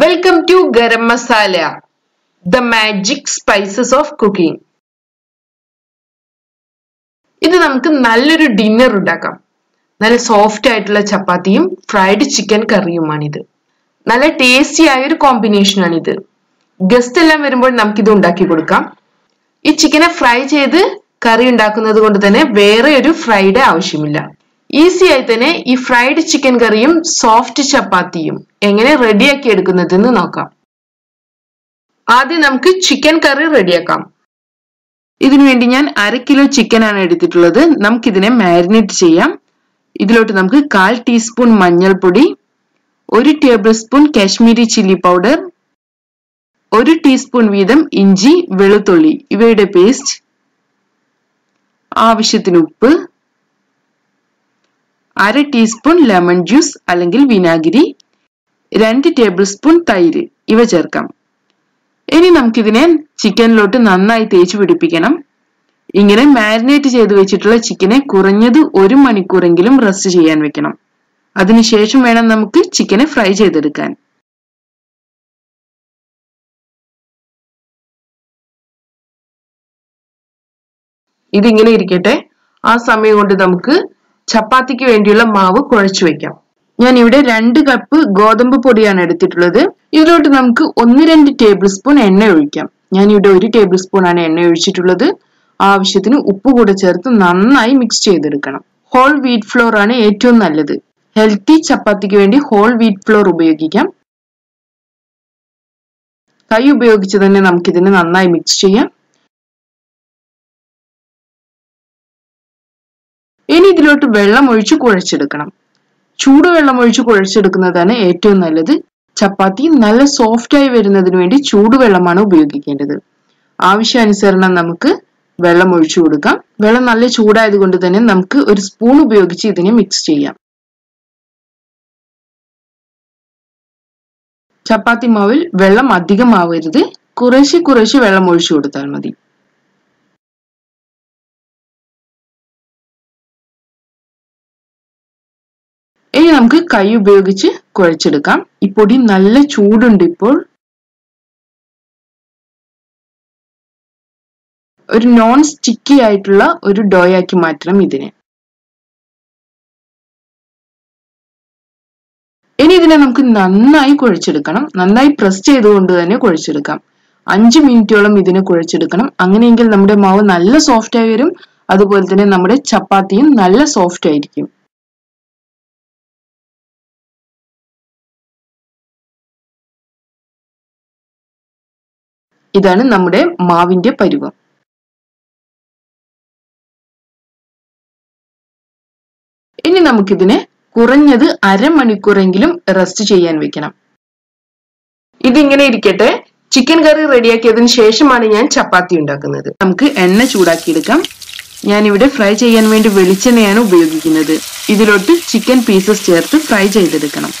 Welcome to garam masala the magic spices of cooking ഇത് നമുക്ക് നല്ലൊരു ഡിന്നർ ഉണ്ടാക്കാം. നല്ല സോഫ്റ്റ് ആയിട്ടുള്ള ചപ്പാത്തിയും ഫ്രൈഡ് ചിക്കൻ കറിയുമാണിത്. നല്ല ടേസ്റ്റി ആയ ഒരു കോമ്പിനേഷനാണിത് ഗസ്റ്റ് എല്ലാം വരുമ്പോൾ നമുക്കിത് ഉണ്ടാക്കി കൊടുക്കാം. ഈ ചിക്കനെ ഫ്രൈ ചെയ്ത് കറി ഉണ്ടാക്കുന്നത് കൊണ്ട് തന്നെ വേറെ ഒരു ഫ്രൈഡ് ആവശ്യമില്ല. ഈസി ആയി തന്നെ ഈ ഫ്രൈഡ് ചിക്കൻ കറിയും സോഫ്റ്റ് ചപ്പാത്തിയും എങ്ങനെ റെഡിയാക്കി എടുക്കുന്നതെന്ന് നോക്കാം. ആദ്യം നമുക്ക് ചിക്കൻ കറി റെഡിയാക്കാം ഇതിനുവേണ്ടി ഞാൻ അര കിലോ ചിക്കൻ ആണ് എടുത്തിട്ടുള്ളത്. നമുക്കിതിനെ മാരിനേറ്റ് ചെയ്യാം. ഇതിലോട്ട് നമുക്ക് കാൽ ടീസ്പൂൺ മഞ്ഞൾപ്പൊടി ഒരു table spoon Kashmiri chilli powder ഒരു ടീസ്പൂൺ വീതം ഇഞ്ചി വെളുത്തുള്ളി ഇവയുടെ പേസ്റ്റ് ആവശ്യത്തിന് ഉപ്പ് അര ടീസ്പൂൺ ലെമൺ ജ്യൂസ് അല്ലെങ്കിൽ വിനാഗിരി രണ്ട് ടേബിൾ സ്പൂൺ തൈര് ഇവ ചേർക്കാം. ഇനി നമുക്കിതിനെ ചിക്കനിലോട്ട് നന്നായി തേച്ച് പിടിപ്പിക്കണം. ഇങ്ങനെ മാരിനേറ്റ് ചെയ്ത് വെച്ചിട്ടുള്ള ചിക്കനെ കുറഞ്ഞത് ഒരു മണിക്കൂറെങ്കിലും റെസ്റ്റ് ചെയ്യാൻ വെക്കണം. അതിനുശേഷം വേണം നമുക്ക് ചിക്കനെ ഫ്രൈ ചെയ്തെടുക്കാൻ. ഇതിങ്ങനെ ഇരിക്കട്ടെ. ആ സമയം കൊണ്ട് നമുക്ക് ചപ്പാത്തിക്ക് വേണ്ടിയുള്ള മാവ് കുഴച്ചു വെക്കാം. ഞാൻ ഇവിടെ രണ്ട് കപ്പ് ഗോതമ്പ് പൊടിയാണ് എടുത്തിട്ടുള്ളത്. ഇതിലോട്ട് നമുക്ക് ഒന്ന് രണ്ട് ടേബിൾ സ്പൂൺ എണ്ണ ഒഴിക്കാം. ഞാൻ ഇവിടെ ഒരു ടേബിൾ സ്പൂൺ ആണ് എണ്ണ ഒഴിച്ചിട്ടുള്ളത്. ആവശ്യത്തിന് ഉപ്പ് കൂടെ ചേർത്ത് നന്നായി മിക്സ് ചെയ്തെടുക്കണം. ഹോൾ വീറ്റ് ഫ്ലോർ ആണ് ഏറ്റവും നല്ലത്. ഹെൽത്തി ചപ്പാത്തിക്ക് വേണ്ടി ഹോൾ വീറ്റ് ഫ്ലോർ ഉപയോഗിക്കാം. കൈ ഉപയോഗിച്ച് തന്നെ നമുക്കിതിനെ നന്നായി മിക്സ് ചെയ്യാം. ഇനി ഇതിലോട്ട് വെള്ളം ഒഴിച്ച് കുഴച്ചെടുക്കണം. ചൂടുവെള്ളം ഒഴിച്ച് കുഴച്ചെടുക്കുന്നതാണ് ഏറ്റവും നല്ലത്. ചപ്പാത്തി നല്ല സോഫ്റ്റ് ആയി വരുന്നതിന് വേണ്ടി ചൂടുവെള്ളമാണ് ഉപയോഗിക്കേണ്ടത്. ആവശ്യാനുസരണം നമുക്ക് വെള്ളം ഒഴിച്ചു കൊടുക്കാം. വെള്ളം നല്ല ചൂടായത് കൊണ്ട് തന്നെ നമുക്ക് ഒരു സ്പൂൺ ഉപയോഗിച്ച് ഇതിനെ മിക്സ് ചെയ്യാം. ചപ്പാത്തി മാവിൽ വെള്ളം അധികമാവരുത്. കുറേശ്ശെ കുറേശ്ശെ വെള്ളം ഒഴിച്ചു കൊടുത്താൽ മതി. നമുക്ക് കൈ ഉപയോഗിച്ച് കുഴച്ചെടുക്കാം. ഈ പൊടി നല്ല ചൂടുണ്ട് ഇപ്പോൾ. ഒരു നോൺ സ്റ്റിക്കി ആയിട്ടുള്ള ഒരു ഡോയാക്കി മാറ്റണം ഇതിനെ. ഇനി ഇതിനെ നമുക്ക് നന്നായി കുഴച്ചെടുക്കണം. നന്നായി പ്രസ് ചെയ്തുകൊണ്ട് തന്നെ കുഴച്ചെടുക്കാം. അഞ്ച് മിനിറ്റോളം ഇതിനെ കുഴച്ചെടുക്കണം. അങ്ങനെയെങ്കിൽ നമ്മുടെ മാവ് നല്ല സോഫ്റ്റ് ആയി വരും. അതുപോലെ തന്നെ നമ്മുടെ ചപ്പാത്തിയും നല്ല സോഫ്റ്റ് ആയിരിക്കും. ഇതാണ് നമ്മുടെ മാവിന്റെ പരുവം. ഇനി നമുക്കിതിനെ കുറഞ്ഞത് അരമണിക്കൂറെങ്കിലും റെസ്റ്റ് ചെയ്യാൻ വെക്കണം. ഇതിങ്ങനെ ഇരിക്കട്ടെ. ചിക്കൻ കറി റെഡിയാക്കിയതിന് ശേഷമാണ് ഞാൻ ചപ്പാത്തി ഉണ്ടാക്കുന്നത്. നമുക്ക് എണ്ണ ചൂടാക്കിയെടുക്കാം. ഞാനിവിടെ ഫ്രൈ ചെയ്യാൻ വേണ്ടി വെളിച്ചെണ്ണയാണ് ഉപയോഗിക്കുന്നത്. ഇതിലോട്ട് ചിക്കൻ പീസസ് ചേർത്ത് ഫ്രൈ ചെയ്തെടുക്കണം.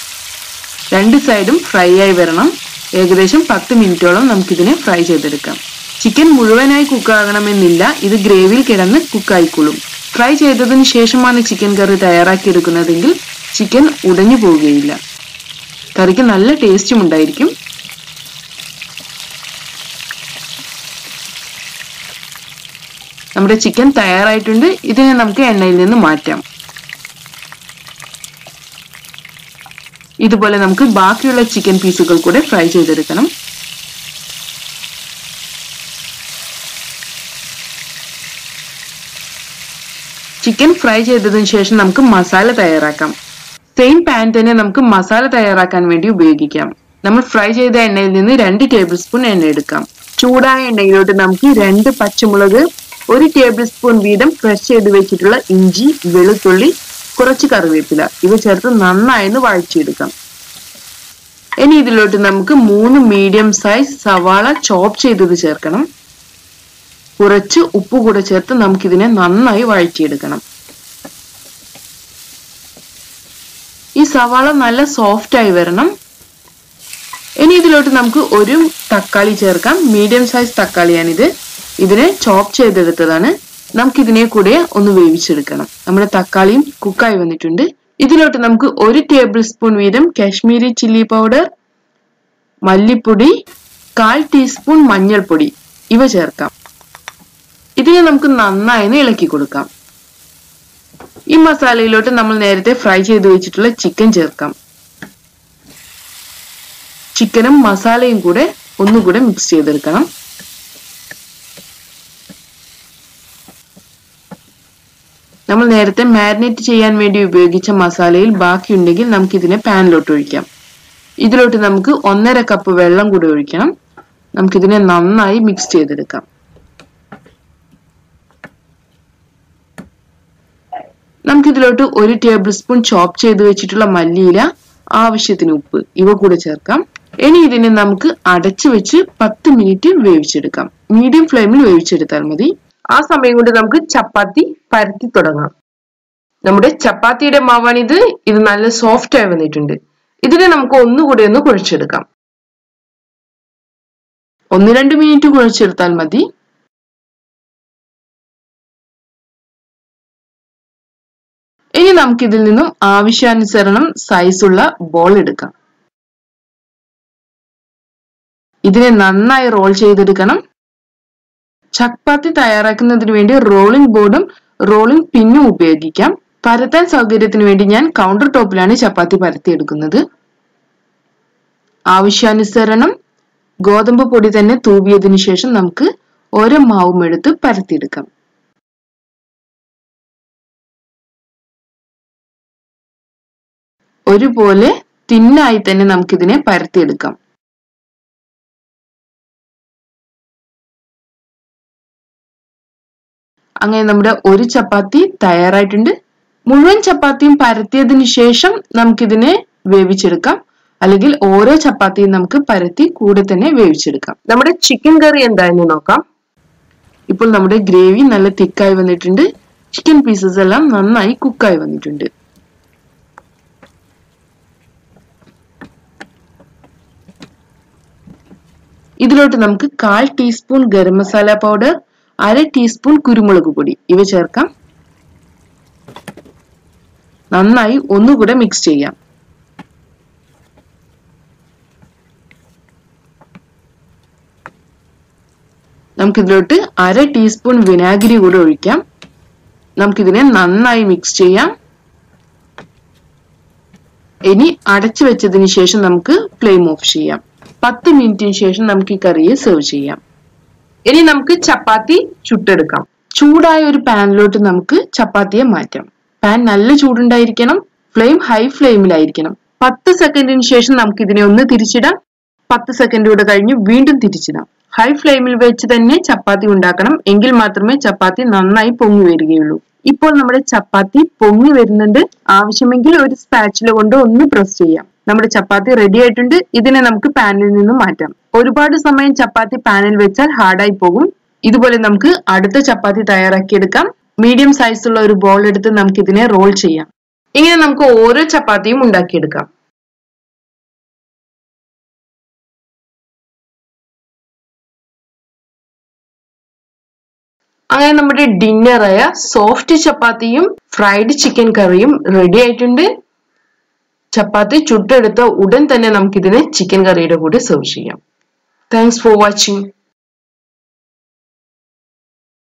രണ്ട് സൈഡും ഫ്രൈ ആയി വരണം. ഏകദേശം പത്ത് മിനിറ്റോളം നമുക്കിതിനെ ഫ്രൈ ചെയ്തെടുക്കാം. ചിക്കൻ മുഴുവനായി കുക്കാകണമെന്നില്ല ഇത് ഗ്രേവിയിൽ കിടന്ന് കുക്കായിക്കൊള്ളും. ഫ്രൈ ചെയ്തതിന് ശേഷമാണ് ചിക്കൻ കറി തയ്യാറാക്കിയെടുക്കുന്നതെങ്കിൽ ചിക്കൻ ഉടഞ്ഞു പോവുകയില്ല. കറിക്ക് നല്ല ടേസ്റ്റും ഉണ്ടായിരിക്കും. നമ്മുടെ ചിക്കൻ തയ്യാറായിട്ടുണ്ട്. ഇതിനെ നമുക്ക് എണ്ണയിൽ നിന്ന് മാറ്റാം. ഇതുപോലെ നമുക്ക് ബാക്കിയുള്ള ചിക്കൻ പീസുകൾ കൂടെ ഫ്രൈ ചെയ്തെടുക്കണം. ചിക്കൻ ഫ്രൈ ചെയ്തതിനു ശേഷം നമുക്ക് മസാല തയ്യാറാക്കാം. സെയിം പാൻ തന്നെ നമുക്ക് മസാല തയ്യാറാക്കാൻ വേണ്ടി ഉപയോഗിക്കാം. നമ്മൾ ഫ്രൈ ചെയ്ത എണ്ണയിൽ നിന്ന് രണ്ട് ടേബിൾ സ്പൂൺ എണ്ണ എടുക്കാം. ചൂടായ എണ്ണയിലോട്ട് നമുക്ക് രണ്ട് പച്ചമുളക് ഒരു ടേബിൾ സ്പൂൺ വീതം ഫ്രഷ് ചെയ്ത് വെച്ചിട്ടുള്ള ഇഞ്ചി വെളുത്തുള്ളി കുറച്ച് കറിവേപ്പില. ഇവ ചേർത്ത് നന്നായി വഴറ്റിയെടുക്കാം. ഇനി ഇതിലോട്ട് നമുക്ക് മൂന്ന് മീഡിയം സൈസ് സവാള ചോപ്പ് ചെയ്തത് ചേർക്കണം. കുറച്ച് ഉപ്പ് കൂടെ ചേർത്ത് നമുക്കിതിനെ നന്നായി വഴറ്റിയെടുക്കണം. ഈ സവാള നല്ല സോഫ്റ്റ് ആയി വരണം. ഇനി ഇതിലോട്ട് നമുക്ക് ഒരു തക്കാളി ചേർക്കാം. മീഡിയം സൈസ് തക്കാളിയാണിത്. ഇതിനെ ചോപ്പ് ചെയ്തെടുത്തതാണ്. നമുക്കിതിനെ കൂടെ ഒന്ന് വേവിച്ചെടുക്കണം. നമ്മുടെ തക്കാളിയും കുക്കായി വന്നിട്ടുണ്ട്. ഇതിലോട്ട് നമുക്ക് ഒരു ടേബിൾ സ്പൂൺ വീതം കാശ്മീരി ചില്ലി പൗഡർ മല്ലിപ്പൊടി കാൽ ടീസ്പൂൺ മഞ്ഞൾപ്പൊടി. ഇവ ചേർക്കാം. ഇതിനെ നമുക്ക് നന്നായി ഇളക്കി കൊടുക്കാം. ഈ മസാലയിലോട്ട് നമ്മൾ നേരത്തെ ഫ്രൈ ചെയ്ത് വെച്ചിട്ടുള്ള ചിക്കൻ ചേർക്കാം. ചിക്കനും മസാലയും കൂടെ ഒന്നുകൂടെ മിക്സ് ചെയ്തെടുക്കണം നമ്മൾ നേരത്തെ മാരിനേറ്റ് ചെയ്യാൻ വേണ്ടി ഉപയോഗിച്ച മസാലയിൽ ബാക്കിയുണ്ടെങ്കിൽ നമുക്ക് ഇതിനെ പാനിലോട്ട് ഒഴിക്കാം. ഇതിലോട്ട് നമുക്ക് ഒന്നര കപ്പ് വെള്ളം കൂടി ഒഴിക്കണം. നമുക്കിതിനെ നന്നായി മിക്സ് ചെയ്തെടുക്കാം. നമുക്കിതിലോട്ട് ഒരു ടേബിൾ സ്പൂൺ ചോപ്പ് ചെയ്ത് വെച്ചിട്ടുള്ള മല്ലിയില ആവശ്യത്തിന് ഉപ്പ് ഇവ കൂടെ ചേർക്കാം. ഇനി ഇതിനെ നമുക്ക് അടച്ചു വെച്ച് പത്ത് മിനിറ്റ് വേവിച്ചെടുക്കാം. മീഡിയം ഫ്ലെയിമിൽ വേവിച്ചെടുത്താൽ മതി. ആ സമയം കൊണ്ട് നമുക്ക് ചപ്പാത്തി പരത്തി തുടങ്ങാം. നമ്മുടെ ചപ്പാത്തിയുടെ മാവാണിത് ഇത്. നല്ല സോഫ്റ്റ് ആയി വന്നിട്ടുണ്ട്. ഇതിനെ നമുക്ക് ഒന്നുകൂടി ഒന്ന് കുഴച്ചെടുക്കാം. ഒന്ന് രണ്ട് മിനിറ്റ് കുഴച്ചെടുത്താൽ മതി. ഇനി നമുക്ക് ഇതിൽ നിന്നും ആവശ്യാനുസരണം സൈസുള്ള ബോൾ എടുക്കാം. ഇതിനെ നന്നായി റോൾ ചെയ്തെടുക്കണം. ചപ്പാത്തി തയ്യാറാക്കുന്നതിന് വേണ്ടി റോളിംഗ് ബോർഡും റോളിംഗ് പിന്നും ഉപയോഗിക്കാം. പരത്താൻ സൗകര്യത്തിന് വേണ്ടി ഞാൻ കൗണ്ടർ ടോപ്പിലാണ് ചപ്പാത്തി പരത്തിയെടുക്കുന്നത്. ആവശ്യാനുസരണം ഗോതമ്പ് പൊടി തന്നെ തൂവിയതിനു ശേഷം നമുക്ക് ഓരോ മാവും എടുത്ത് പരത്തിയെടുക്കാം. ഒരുപോലെ തിന്നായി തന്നെ നമുക്കിതിനെ പരത്തിയെടുക്കാം. അങ്ങനെ നമ്മുടെ ഒരു ചപ്പാത്തി തയ്യാറായിട്ടുണ്ട്. മുഴുവൻ ചപ്പാത്തിയും പരത്തിയതിന് ശേഷം നമുക്കിതിനെ വേവിച്ചെടുക്കാം. അല്ലെങ്കിൽ ഓരോ ചപ്പാത്തിയും നമുക്ക് പരത്തി കൂടെ തന്നെ വേവിച്ചെടുക്കാം. നമ്മുടെ ചിക്കൻ കറി എന്തായെന്ന് നോക്കാം. ഇപ്പോൾ നമ്മുടെ ഗ്രേവി നല്ല തിക്കായി വന്നിട്ടുണ്ട്. ചിക്കൻ പീസസ് എല്ലാം നന്നായി കുക്കായി വന്നിട്ടുണ്ട്. ഇതിലോട്ട് നമുക്ക് കാൽ ടീസ്പൂൺ ഗരം മസാല പൗഡർ അര ടീസ്പൂൺ കുരുമുളക് പൊടി. ഇവ ചേർക്കാം. നന്നായി ഒന്നുകൂടെ മിക്സ് ചെയ്യാം. നമുക്കിതിലോട്ട് അര ടീസ്പൂൺ വിനാഗിരി കൂടെ ഒഴിക്കാം. നമുക്കിതിനെ നന്നായി മിക്സ് ചെയ്യാം. ഇനി അടച്ചു വെച്ചതിന് ശേഷം നമുക്ക് ഫ്ലെയിം ഓഫ് ചെയ്യാം. പത്ത് മിനിറ്റിന് ശേഷം നമുക്ക് ഈ കറിയെ സെർവ് ചെയ്യാം. ഇനി നമുക്ക് ചപ്പാത്തി ചുട്ടെടുക്കാം. ചൂടായ ഒരു പാനിലോട്ട് നമുക്ക് ചപ്പാത്തിയെ മാറ്റാം. പാൻ നല്ല ചൂടുണ്ടായിരിക്കണം ഫ്ലെയിം ഹൈ ഫ്ലെയിമിലായിരിക്കണം പത്ത് സെക്കൻഡിന് ശേഷം നമുക്ക് ഇതിനെ ഒന്ന് തിരിച്ചിടാം. പത്ത് സെക്കൻഡ് കൂടെ കഴിഞ്ഞ് വീണ്ടും തിരിച്ചിടാം. ഹൈ ഫ്ലെയിമിൽ വെച്ച് തന്നെ ചപ്പാത്തി ഉണ്ടാക്കണം. എങ്കിൽ മാത്രമേ ചപ്പാത്തി നന്നായി പൊങ്ങി വരികയുള്ളൂ. ഇപ്പോൾ നമ്മുടെ ചപ്പാത്തി പൊങ്ങി വരുന്നുണ്ട്. ആവശ്യമെങ്കിൽ ഒരു സ്പാച്ചില കൊണ്ട് ഒന്ന് പ്രസ് ചെയ്യാം. നമ്മുടെ ചപ്പാത്തി റെഡി ആയിട്ടുണ്ട്. ഇതിനെ നമുക്ക് പാനിൽ നിന്ന് മാറ്റാം. ഒരുപാട് സമയം ചപ്പാത്തി പാനിൽ വെച്ചാൽ ഹാർഡായി പോകും. ഇതുപോലെ നമുക്ക് അടുത്ത ചപ്പാത്തി തയ്യാറാക്കിയെടുക്കാം. മീഡിയം സൈസുള്ള ഒരു ബോൾ എടുത്ത് നമുക്ക് ഇതിനെ റോൾ ചെയ്യാം. ഇങ്ങനെ നമുക്ക് ഓരോ ചപ്പാത്തിയും ഉണ്ടാക്കിയെടുക്കാം. അങ്ങനെ നമ്മുടെ ഡിന്നറായ സോഫ്റ്റ് ചപ്പാത്തിയും ഫ്രൈഡ് ചിക്കൻ കറിയും റെഡി ആയിട്ടുണ്ട്. ചപ്പാത്തി ചുട്ടെടുത്ത ഉടൻ തന്നെ നമുക്കിതിനെ ചിക്കൻ കറിയുടെ കൂടെ സെർവ് ചെയ്യാം. Thanks for watching